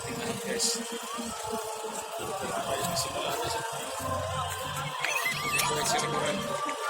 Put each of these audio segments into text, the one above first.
ating guys. Dito na tayo sa simula guys. Dito guys yung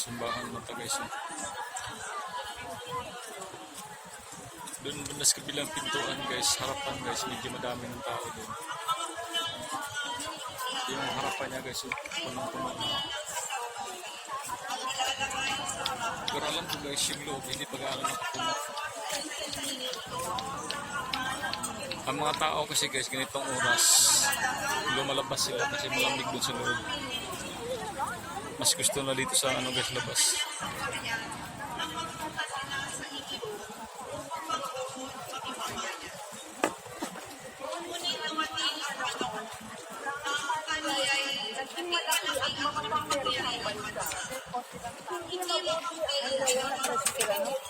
Simbahan mo ito guys. eh. Doon doon sa kabilang pintuan guys, harapan guys, medyo madami ng tao doon. Yung harapan niya guys, oh, punong-puno na. Pero alam ko guys, yung loob, hindi pa gaano nakapuno. Ang mga tao kasi guys, ganitong oras, lumalabas sila kasi malamig doon sa loob. Mas gusto na dito sa ano guys, labas. Kaya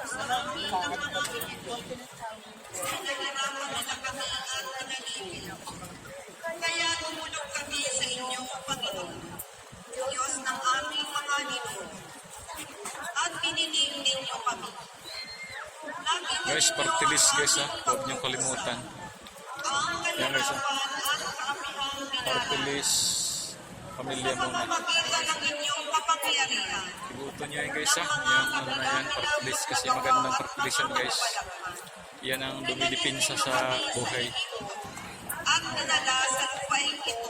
Guys, partilis guys ha, huwag niyong kalimutan. ang Yan guys ha, kakamihang binala partilis, pamilya muna. Ibuto niyo yan guys ha, yung ano na yan, partilis kasi magandang partilis yan guys. Yan ang dumidipinsa sa buhay. Dinala sa lupaing ito.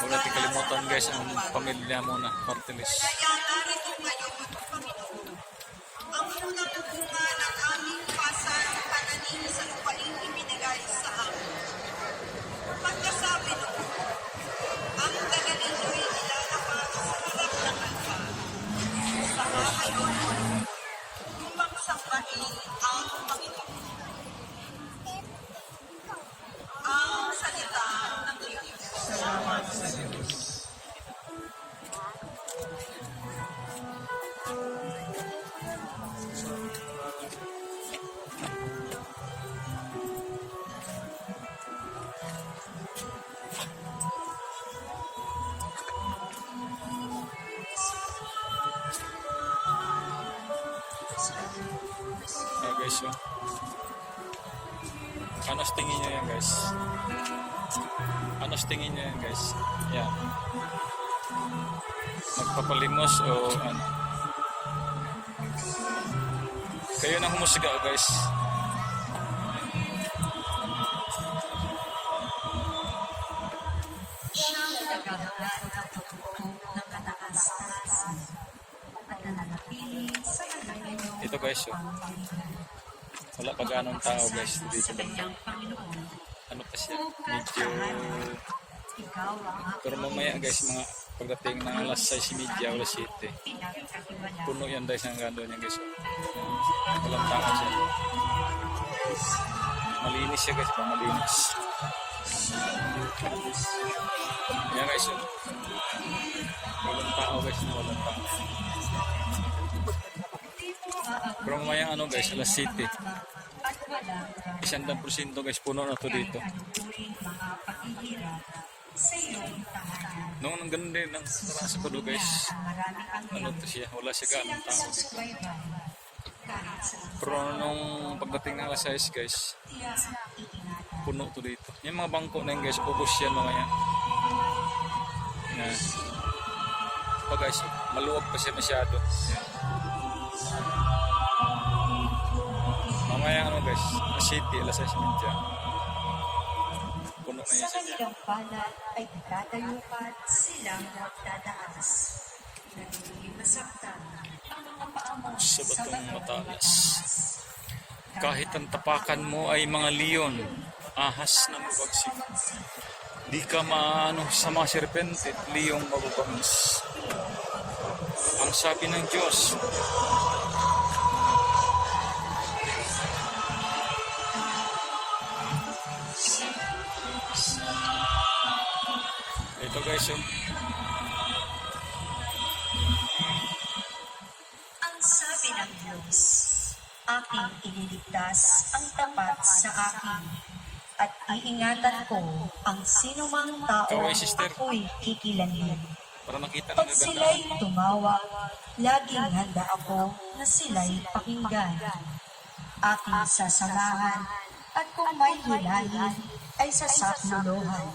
Huwag natin kalimutan guys ang pamilya muna, partilis. Kaya guys oh. Ano sa tingin niyo yan guys? Ano sa tingin niyo yan guys? Yan. Magpapalimos o ano? Kayo na humusga guys. Sa kanyang Ito guys oh. Wala pa ganong tao guys dito banda. Ano pa siya? Medyo pero mamaya guys mga pagdating ng alas 6 media alas 7 pinagkatiwala. puno yan guys ang gando niya guys walang tao siya malinis siya guys malinis yan guys oh. walang tao guys walang tao pero mamaya ano guys alas 7 At wala isang daan porsyento guys puno na to dito sa. Noong nang ganun din, nang narasa ko doon guys, Ang ano to siya, wala siya silang tao. sa Pero nung pagdating ng alas 6 guys, puno to dito. Yung mga bangko na yun guys, ubos yan mamaya. Yan. Pa guys, maluwag pa siya masyado. Yan. Mamaya ano guys, city, alas 6 medya. Puno na Sa siya dyan. kanilang palad ay tatayo at silang magtataas. Nagiging masaktan ang mga paa mo Sa batong matalas. Kahit ang tapakan mo ay mga leon, ahas na mabagsik. Di ka maano sa mga serpente, liyong mababangis. Ang sabi ng Diyos, ito guys, oh. Ang sabi ng Diyos, aking ililigtas ang tapat sa akin at iingatan ko ang sinumang tao Kaway, sister. ako'y kikilanhin. para makita ng Pag gaganda. sila'y tumawag, laging handa ako na sila'y pakinggan. Aking sasamahan at kung may hilahin ay sasaklolohan.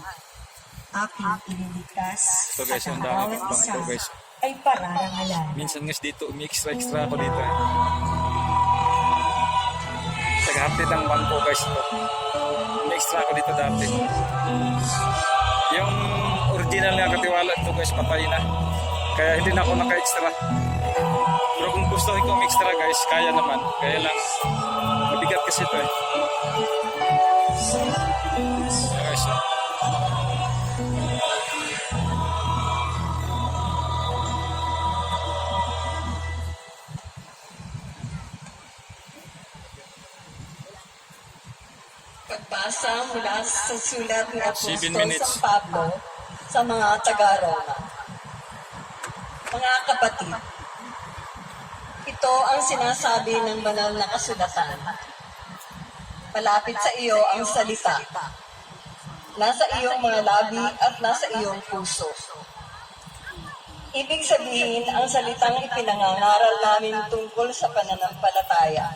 Aking iniligtas So guys, at ang dami bawat pang isa guys. ay pararangalan. Minsan guys dito, umi-extra-extra ako dito eh. Naghatid ang bangko guys ito. Umi-extra ako dito dati. Yung original nga katiwala ito guys, patay na. Kaya hindi na ako naka-extra. Pero kung gusto ko umi-extra guys, kaya naman. Kaya lang, mabigat kasi ito eh. Pagbasa mula sa sulat Seven Apostol. San Pablo sa mga taga-Roma. Mga kapatid, ito ang sinasabi ng banal na kasulatan. Malapit sa iyo ang salita. Nasa iyong mga labi at nasa iyong puso. Ibig sabihin, ang salitang ipinangangaral namin tungkol sa pananampalataya.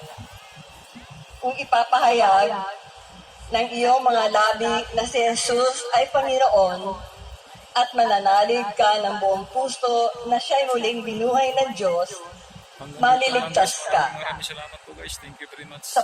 Kung ipapahayag ng iyong mga labi na si Jesus ay Panginoon at mananalig ka ng buong puso na siya'y muling binuhay ng Diyos, Maliligtas ka. Maraming salamat po guys. Thank you very much. sa